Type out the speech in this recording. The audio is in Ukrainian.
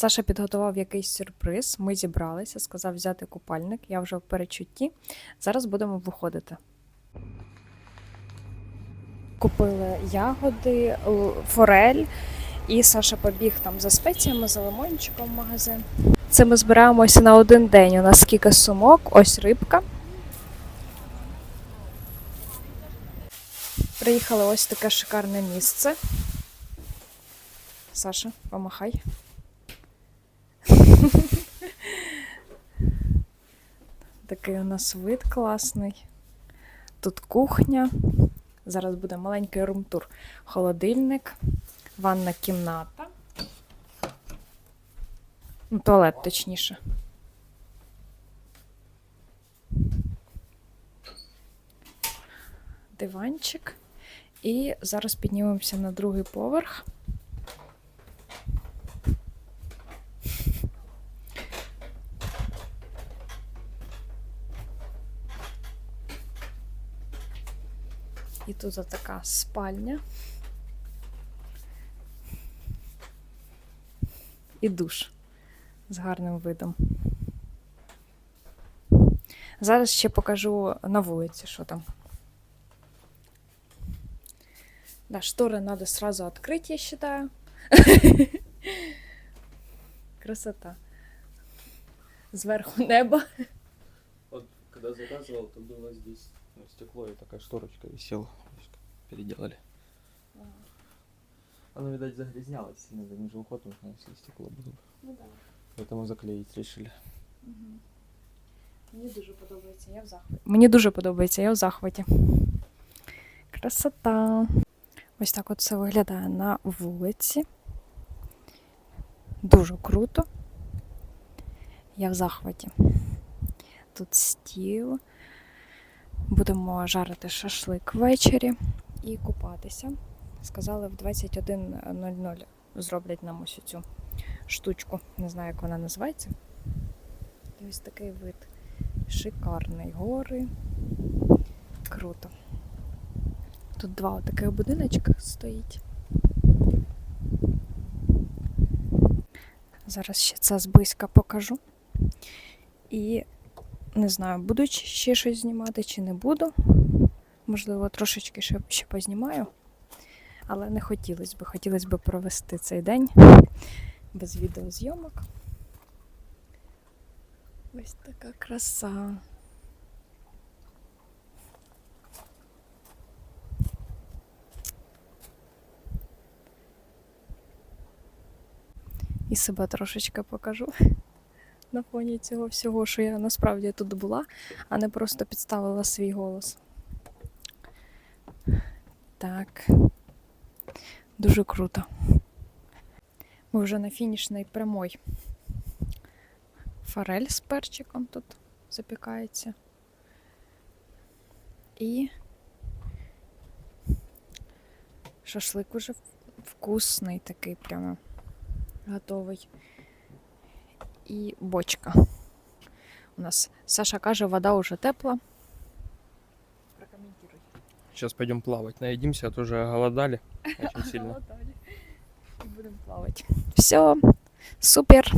Саша підготував якийсь сюрприз. Ми зібралися, сказав взяти купальник. Я вже в перечутті. Зараз будемо виходити. Купили ягоди, форель, і Саша побіг там за спеціями, за лимончиком в магазин. Це ми збираємося на один день. У нас скільки сумок, ось рибка. Приїхали ось таке шикарне місце. Саша, помахай. Такий у нас вид класний. Тут кухня. Зараз буде маленький румтур. Холодильник, ванна кімната. Ну, туалет, точніше. Диванчик. І зараз піднімемося на другий поверх. І тут така спальня. І душ з гарним видом. Зараз ще покажу на вулиці, що там. Да, шторы надо сразу открыть, я считаю. Красота. Зверху небо. Вот когда заказывал, то было здесь ну, стекло и такая шторочка висела. Переделали. Оно, видать, загрязнялось сильно, за ним же уход нужно, если стекло было. Ну да. Поэтому заклеить решили. Мені дуже подобається, я в захваті. Мені дуже подобається, я в захваті. Красота. Ось так от це виглядає на вулиці. Дуже круто. Я в захваті. Тут стіл. Будемо жарити шашлик ввечері і купатися. Сказали, в 21.00 зроблять нам ось цю штучку. Не знаю, як вона називається. І ось такий вид. Шикарний гори. Круто. Тут два таких будиночка стоїть. Зараз ще це зблизька покажу. І не знаю, буду ще щось знімати чи не буду. Можливо, трошечки ще, ще познімаю. Але не хотілося б. Хотілося б провести цей день без відеозйомок. Ось така краса. І себе трошечки покажу на фоні цього всього, що я насправді тут була, а не просто підставила свій голос. Так. Дуже круто. Ми вже на фінішній прямой. Форель з перчиком тут запікається. І шашлик уже вкусний такий прямо готовий. І бочка. У нас Саша каже, вода уже тепла. Прокомментируй. Сейчас пойдем плавать. Наедимся, а то уже голодали очень сильно. И будем плавать. Все, супер.